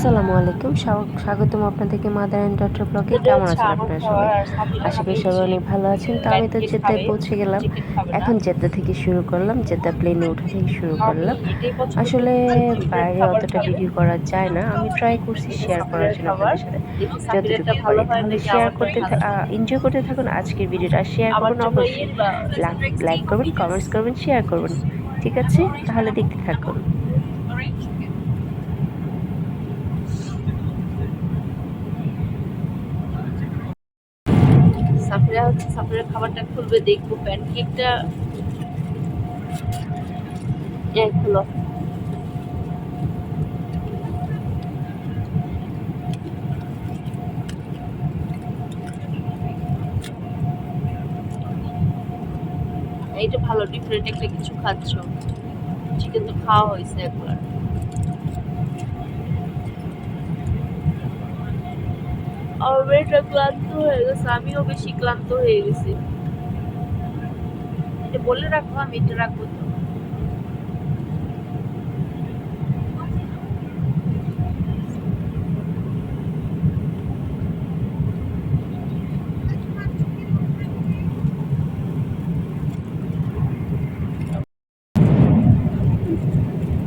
আসসালামু আলাইকুম। স্বাগ- স্বাগতম আপনাদেরকে মাদার অ্যান্ড ডটার ব্লগে কেমন আছেন আপনারা সবাই? আশা করি সবাই অনেক ভালো আছেন। তো আমি তো জেদ্দায় পৌঁছে গেলাম। এখন জেদ্দা থেকে শুরু করলাম। জেদ্দা প্লেনে ওঠা থেকে শুরু করলাম। আসলে বাইরে অতটা ভিডিও করা যায় না। আমি ট্রাই করছি শেয়ার করার জন্য আপনাদের সাথে। যতটুকু পারি। তাহলে শেয়ার করতে এনজয় করতে থাকুন আজকের ভিডিওটা। শেয়ার করবেন অবশ্যই লাইক করবেন কমেন্টস করবেন শেয়ার করবেন। ঠিক আছে? তাহলে দেখতে থাকুন সাফিরা হচ্ছে সাফিরের খাবারটা খুলবে, দেখব প্যানকেকটা খুলো। এইটা ভালো ডিফারেন্ট একটা কিছু খাচ্ছ। চিকেন তো খাওয়া হয়েছে একবার। আমার মেয়েটা ক্লান্ত হয়ে গেছে, আমিও বেশি ক্লান্ত হয়ে গেছি। এটা বলে রাখো, আমি এটা রাখব তো।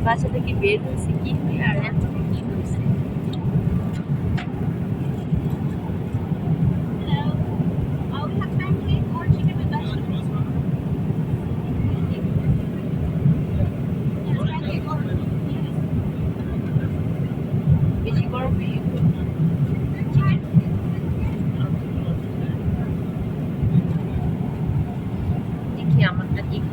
বাসা থেকে বের হয়েছে কি? হয়ে আর এখন কি হয়েছে Uh, we have pancake or chicken with vegetables. Yes, pancake or yes. বেশি গরম হয়ে গেছে Chicken. দেখি আমারটা কি খাবার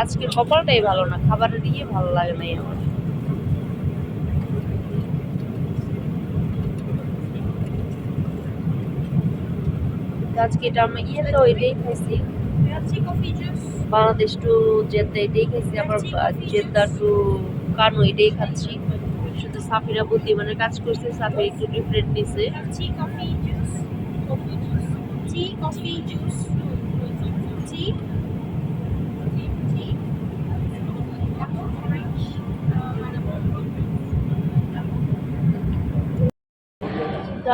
আজকের কপালটাই ভালো না খাবারের দিয়ে ভালো লাগে নাই আমার আজকে এটা আমরা ইয়ে তো এটাই খাইছি. বাংলাদেশ টু জেদ্দা এটাই খাইছি আবার জেদ্দা টু কানু এটাই খাচ্ছি শুধু সাফিরা বুদ্ধিমানের কাজ করছে সাফির একটু ডিফারেন্ট নিছে have tea, coffee, juice. Coffee juice. Tea,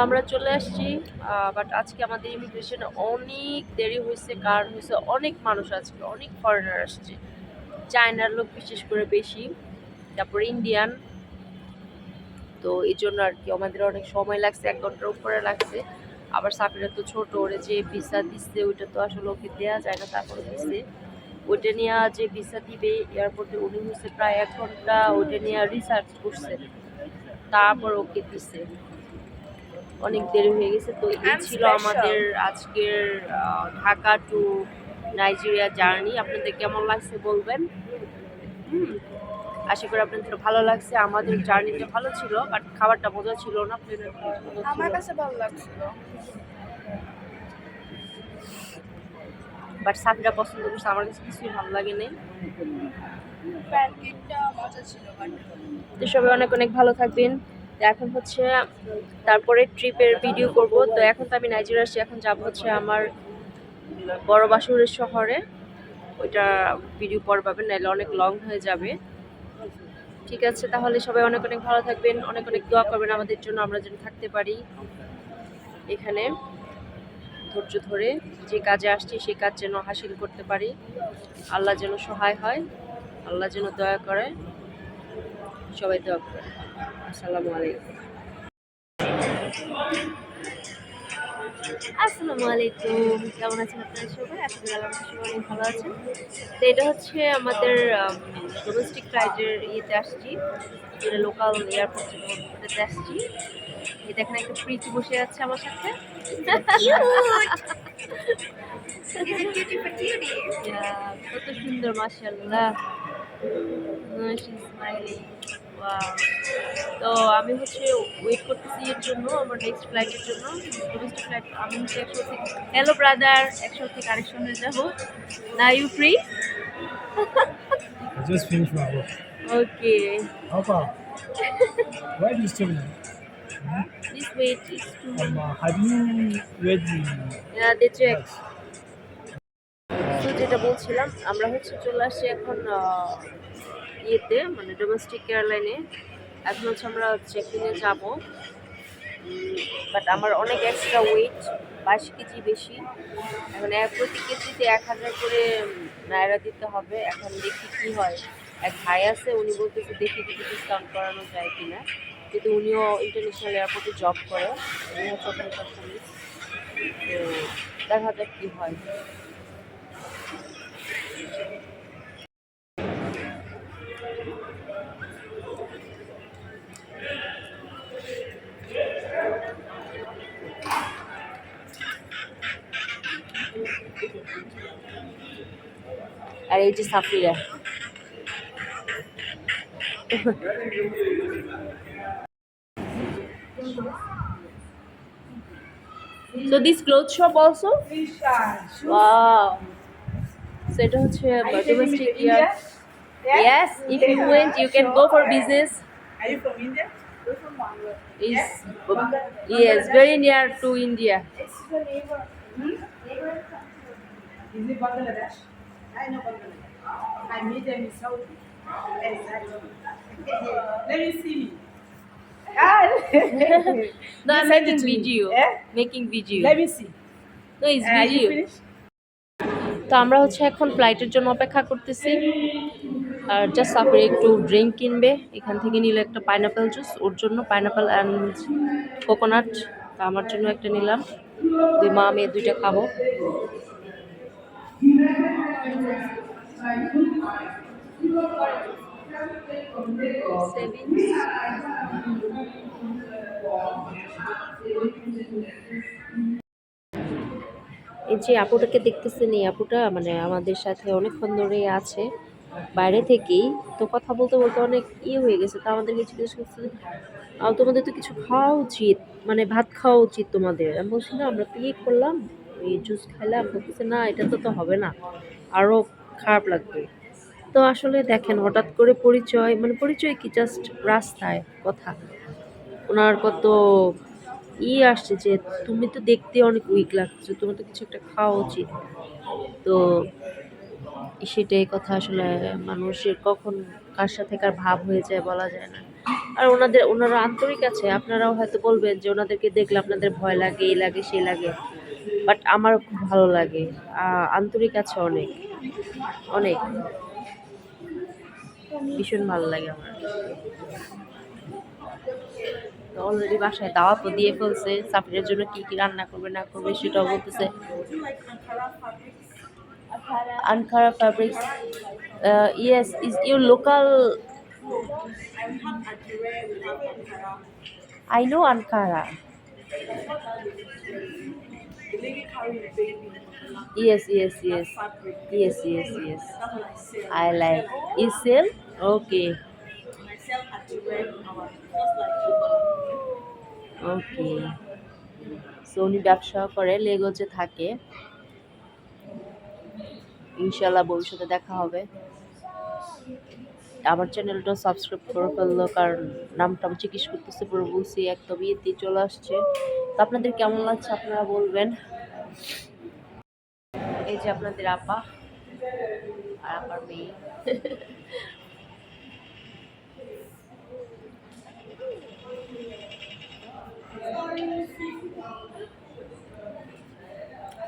আমরা চলে আসছি বাট আজকে আমাদের ইমিগ্রেশনে অনেক দেরি হয়েছে, কারণ হয়েছে অনেক মানুষ আজকে, অনেক ফরেনার আসছে। চায়নার লোক বিশেষ করে বেশি, তারপর ইন্ডিয়ান তো এই জন্য আর কি, আমাদের অনেক সময় লাগছে, এক ঘণ্টার উপরে লাগছে। আবার সাফিরা তো ছোট, ওরে যে ভিসা দিচ্ছে, ওইটা তো আসলে ওকে দেওয়া যায় না, তারপরে দিচ্ছে। ওইটা নিয়ে যে ভিসা দিবে এয়ারপোর্টে উনি হচ্ছে প্রায় এক ঘণ্টা, ওইটা নিয়ে রিসার্চ করছে। তারপর ওকে দিচ্ছে। অনেক দেরি হয়ে গেছে তো এই ছিল আমাদের আজকের ঢাকা টু নাইজেরিয়া জার্নি আপনাদের কেমন লাগছে বলবেন? আশা করি আপনাদের ভালো লাগছে। আমাদের জার্নিটা ভালো ছিল বাট খাবারটা মজা ছিল না আমার কাছে ভালো লাগছিল। বাট সাফিরা পছন্দ করছে আমার কাছে কিছুই ভালো লাগে নাই। প্যানকেকটা মজা ছিল বাট তো সবাই অনেক অনেক ভালো থাকবেন। এখন হচ্ছে, তারপরে ট্রিপের ভিডিও করব। তো এখন তো আমি নাইজেরিয়া আসছি, এখন যাব হচ্ছে আমার বড় বাসুরের শহরে। ওইটা ভিডিও পর পাবেন, নাহলে অনেক লং হয়ে যাবে। ঠিক আছে, তাহলে সবাই অনেক অনেক ভালো থাকবেন, অনেক অনেক দোয়া করবেন আমাদের জন্য, আমরা যেন থাকতে পারি এখানে। ধৈর্য ধরে যে কাজে আসছি সেই কাজ যেন হাসিল করতে পারি। আল্লাহ যেন সহায় হয়, আল্লাহ যেন দয়া করে। সবাই দোয়া করেন আসসালামু আলাইকুম। আসসালামু আলাইকুম। কেমন আছেন আপনারা সবাই? আল্লাহ সবাই ভালো আছেন। তো এটা হচ্ছে আমাদের ডোমেস্টিক ফ্লাইটের ইয়েতে আসছি। যেটা লোকাল এয়ারপোর্ট আসছি। এই দেখেন একটা ফ্রিজ বসে আছে আমার সাথে। কত সুন্দর, মাশাআল্লাহ। স্মাইলিং. তো আমি হচ্ছে ওয়েট করতেছি এর জন্য আমার নেক্সট ফ্লাইটের জন্য ডোমেস্টিক ফ্লাইট আমি হচ্ছে একশো থেকে হ্যালো ব্রাদার একশো থেকে কারেকশনে যাব না you free just finished my work. Okay How far? Where do you stay now? This weight is two Um, have you read the check text? তো যেটা বলছিলাম আমরা হচ্ছে চলে আসছি এখন ইয়েতে মানে ডোমেস্টিক এয়ারলাইনে এখন হচ্ছে আমরা চেক ইনে যাব। বাট আমার অনেক এক্সট্রা ওয়েট বাইশ কেজি বেশি। এখন এক প্রতি কেজিতে এক হাজার করে নায়রা দিতে হবে। এখন দেখি কি হয়। এক ভাই আছে, উনি বলতেছে দেখি কিছু ডিসকাউন্ট করানো যায় কি না কিন্তু উনিও ইন্টারন্যাশনাল এয়ারপোর্টে জব করে। উনি হচ্ছে দেখা যাক কী হয়। আর এই যে Safira So this clothes shop also? Wow. So এটা হচ্ছে domestic year. Yes, if you want, you can go for business. Are you from India? Is yes, very near to India. It's the neighbor. Hmm? Is it Bangladesh? I meet them in Saudi. Exactly. Let me see me. Ah, No, I'm making video. Eh? Making video. Let me see. No, it's Uh, video. তো আমরা হচ্ছে এখন ফ্লাইটের জন্য অপেক্ষা করতেছি আর just Safari একটু ড্রিঙ্ক কিনবে এখান থেকে নিলে একটা পাইনাপেল জুস ওর জন্য পাইনাপেল অ্যান্ড কোকোনাট তা আমার জন্য একটা নিলাম দুই মা মেয়ে দুইটা খাব এই যে আপুটাকে দেখতেছেন এই আপুটা মানে আমাদের সাথে অনেকক্ষণ ধরেই আছে বাইরে থেকেই। তো কথা বলতে বলতে অনেক ইয়ে হয়ে গেছে তো আমাদেরকে জিজ্ঞেস করছে আহ, তোমাদের তো কিছু খাওয়া উচিত? মানে ভাত খাওয়া উচিত তোমাদের? আমি বলছি না আমরা তো ইয়ে করলাম এই জুস খাইলাম। বলতেছে না এটা তো তো হবে না। আরও খারাপ লাগবে। তো আসলে দেখেন, হঠাৎ করে পরিচয় মানে পরিচয় কি? জাস্ট রাস্তায় কথা। ওনার কত ই আসছে যে, তুমি তো দেখতে অনেক উইক লাগছে, তোমার তো কিছু একটা খাওয়া উচিত। তো সেটাই কথা আসলে মানুষের কখন কার সাথে কার ভাব হয়ে যায় বলা যায় না। আর ওনাদের, ওনারা আন্তরিক আছে। আপনারাও হয়তো বলবেন যে, ওনাদেরকে দেখলে আপনাদের ভয় লাগে এই লাগে সেই লাগে। বাট আমার খুব ভালো লাগে। আন্তরিক আছে অনেক। অনেক। ভীষণ ভালো লাগে আমার। অলরেডি বাসায় দাওয়াতও দিয়ে ফেলছে। সাফিরের জন্য কি কি রান্না করবে, না করবে সেটাও বলতেছে। Ankara fabrics yes is your local I know Ankara yes yes yes yes That's what I like is sale okay Myself had to wear our just like okay so উনি ব্যবসা করে লেগোজে থাকে ইনশাল্লাহ ভবিষ্যতে দেখা হবে আমার চ্যানেলটা সাবস্ক্রাইব করে ফেলল কারণ নামটা আমি জিজ্ঞেস করতেছে পুরো বলছি একদম ইয়েতে চলে আসছে তো আপনাদের কেমন লাগছে আপনারা বলবেন এই যে আপনাদের আপা আর আপার মেয়ে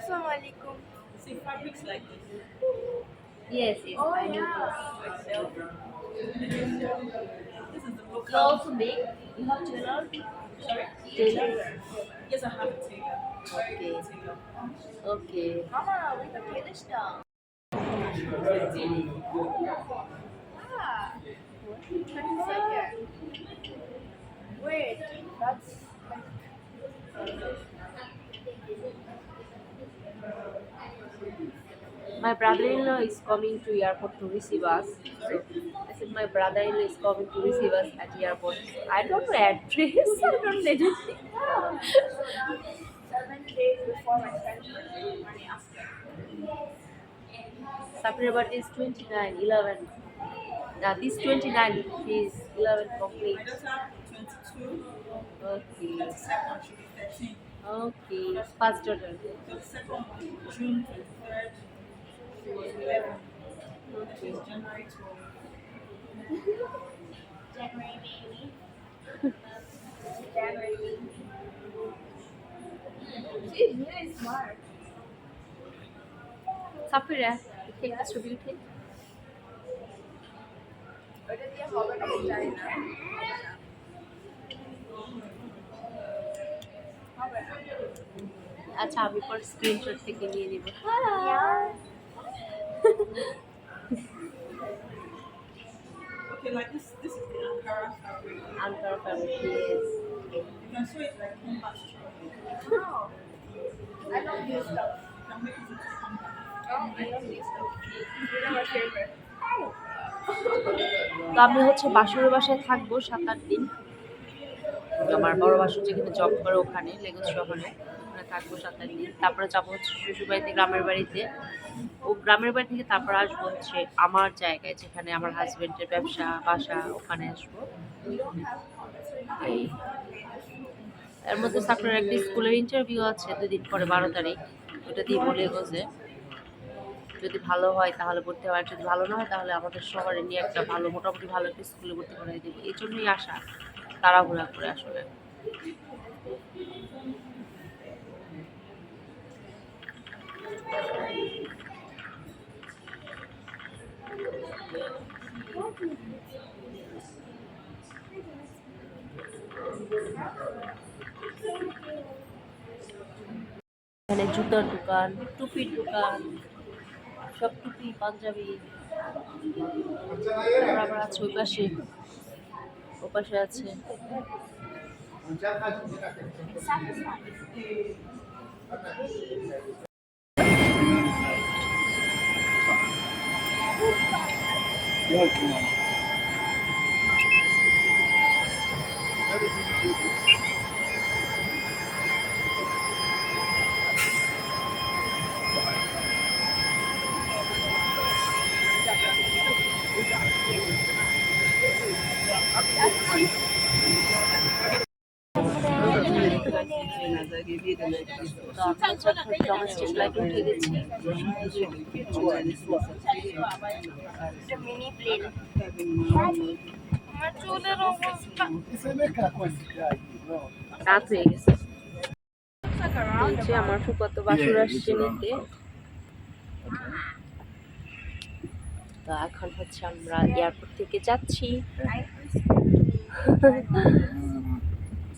Assalamualaikum. see fabrics like this. Yes, yes. Oh, I yeah. This is the local. You also make? You have tailor? Sorry? Tailor? Yes, I have a tailor. Okay. Okay. Mama, with the British down. Ah. Wait, that's My brother-in-law is coming to airport to receive us. So, I said my brother-in-law is coming to receive us at the airport. I don't know address. I don't know anything. Seven days before my friend's birthday, money after. Sabrina birthday is 29, 11. Now this 29 is 11 complete. 22, Okay. 22nd, she'll be 13. Okay. First daughter. June 23rd, January 12th. January baby. January baby. She's really smart. Sabrina, you take this review ওটা দিয়ে হবে না হবে না আচ্ছা আমি পর screenshot থেকে নিয়ে নিব Okay, like this, this is the Ankara fabric. Ankara family yes You can sew it like compass string. No. I don't use stuff. You can make it into compass. Oh, I don't use stuff. You my favorite. তো আমি হচ্ছে বাসুরের বাসায় থাকব সাত আট দিন আমার বড় বাসুর যেখানে জব করে ওখানে লেগুস শহরে থাকব সাত দিন তারপরে যাব হচ্ছে শ্বশুরবাড়িতে, গ্রামের বাড়িতে। ও গ্রামের বাড়ি থেকে তারপর আসব হচ্ছে আমার জায়গায়, যেখানে আমার হাজবেন্ডের ব্যবসা, বাসা, ওখানে আসব। এই। এর মধ্যে সাপড়ার একটা স্কুলের ইন্টারভিউ আছে, দুদিন পরে বারো তারিখ। ওটা দিয়ে বলে গেছে, যদি ভালো হয় তাহলে ভর্তি হয় যদি ভালো না হয় তাহলে আমাদের শহরে নিয়ে একটা ভালো, মোটামুটি ভালো একটা স্কুলে ভর্তি করে দেবো। এই জন্যই আসা, তাড়াহুড়া করে আসলে। এখানে জুতার দোকান, টুপির দোকান সব টুপি পাঞ্জাবি আবার আছে ওই পাশে। ও পাশে আছে। তো আমি ডোমেস্টিক উঠে গেছি। মিনি প্লেন আমার চুলের রাত হয়ে গেছে। আমার ফুপাত বাসুর আসছে নিতে। তো এখন হচ্ছে আমরা এয়ারপোর্ট থেকে যাচ্ছি।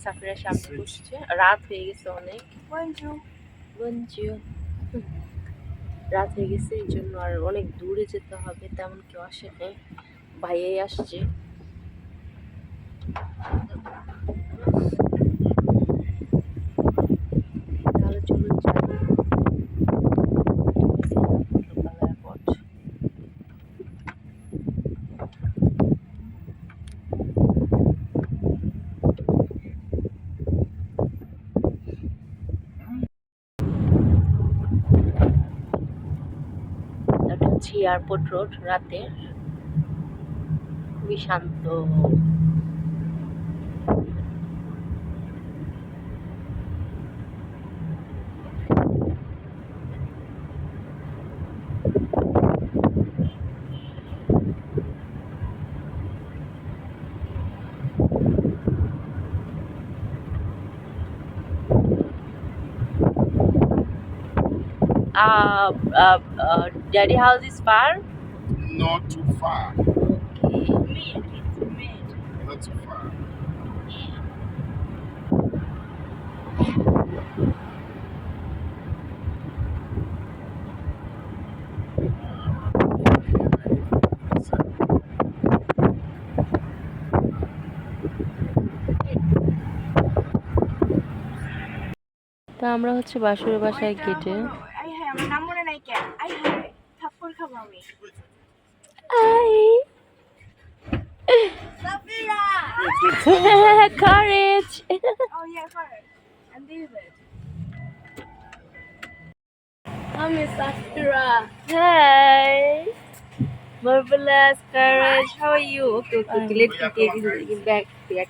সাফিরের সামনে বসছে। রাত হয়ে গেছে অনেক। বঞ্জিও রাত হয়ে গেছে, এই জন্য আর অনেক দূরে যেতে হবে, তেমন কেউ আসে নাই। ভাইয়াই আসছে তাহলে চলুন যাই লোকাল এয়ারপোর্ট এটা হচ্ছে এয়ারপোর্ট রোড রাতে। খুবই শান্ত। Uh, uh, uh, daddy house is far Not too far. okay Not too far. তো আমরা হচ্ছে বাসুরের বাসায় গেটে হ্যাঁ আমার নাম মনে নাই কেন আই হ্যাঁ থাপ্পড় খাবো আমি I courage Oh yeah, her. And David. I'm Safira hi marvelous courage how are you okay okay, okay let's get back back